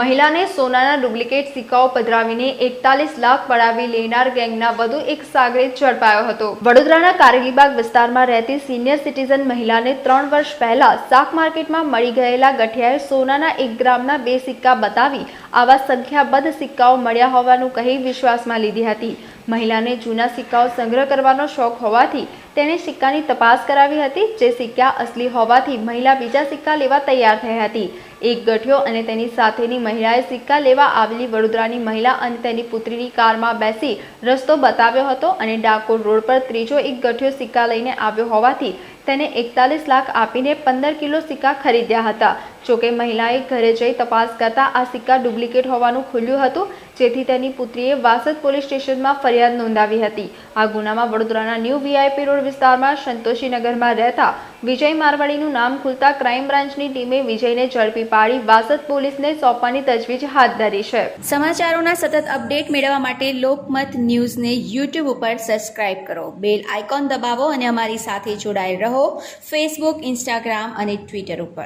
મહિલાને સોનાના ડુપ્લિકેટ સિક્કાઓ પધરાવીને એકતાલીસ લાખ પડાવી લેનાર ગેંગના વધુ એક સાગરીત ઝડપાયો હતો. વડોદરાના કારગીબાગ વિસ્તારમાં રહેતી સિનિયર સિટીઝન મહિલાને ત્રણ વર્ષ પહેલા શાક માર્કેટમાં મળી ગયેલા ગઠિયાએ સોનાના એક ગ્રામના બે સિક્કા બતાવી આવા સંખ્યાબદ્ધ સિક્કાઓ મળ્યા હોવાનું કહી વિશ્વાસમાં લીધી હતી. મહિલાને જૂના સિક્કાઓ સંગ્રહ કરવાનો શોખ હોવાથી તેણે સિક્કાની તપાસ કરાવી હતી, જે સિક્કા અસલી હોવાથી મહિલા બીજા સિક્કા લેવા તૈયાર થઈ હતી. એક ગઠિયો અને તેની સાથેની મહિલાએ સિક્કા લેવા આવેલી વડોદરાની મહિલા અને તેની પુત્રીની કારમાં બેસી રસ્તો બતાવ્યો હતો અને ડાકોર રોડ પર ત્રીજો એક ગઠિયો સિક્કા લઈને આવ્યો હોવાથી તેને એકતાલીસ લાખ આપીને પંદર કિલો સિક્કા ખરીદ્યા હતા. જોકે મહિલાએ ઘરે જઈ તપાસ કરતા આ સિક્કા ડુપ્લિકેટ હોવાનું ખુલ્યું હતું, જેથી તેની પુત્રીએ વાસદ પોલીસ સ્ટેશનમાં ફરિયાદ નોંધાવી હતી. આ ગુનામાં વડોદરાના ન્યૂ વીઆઈપી રોડ વિસ્તારમાં સંતોષીનગરમાં રહેતા વિજય મારવાડીનું નામ ખુલતા ક્રાઇમ બ્રાન્ચની ટીમે વિજયને ઝડપી પાડી વાસદ પોલીસને સોંપવાની તજવીજ હાથ ધરી છે. સમાચારોના સતત અપડેટ મેળવવા માટે લોકમત ન્યૂઝને યુટ્યુબ ઉપર સબસ્ક્રાઇબ કરો. બેલ આઇકોન દબાવો અને અમારી સાથે જોડાયેલ રહો. ફેસબુક ઇન્સ્ટાગ્રામ અને ટ્વિટર ઉપર.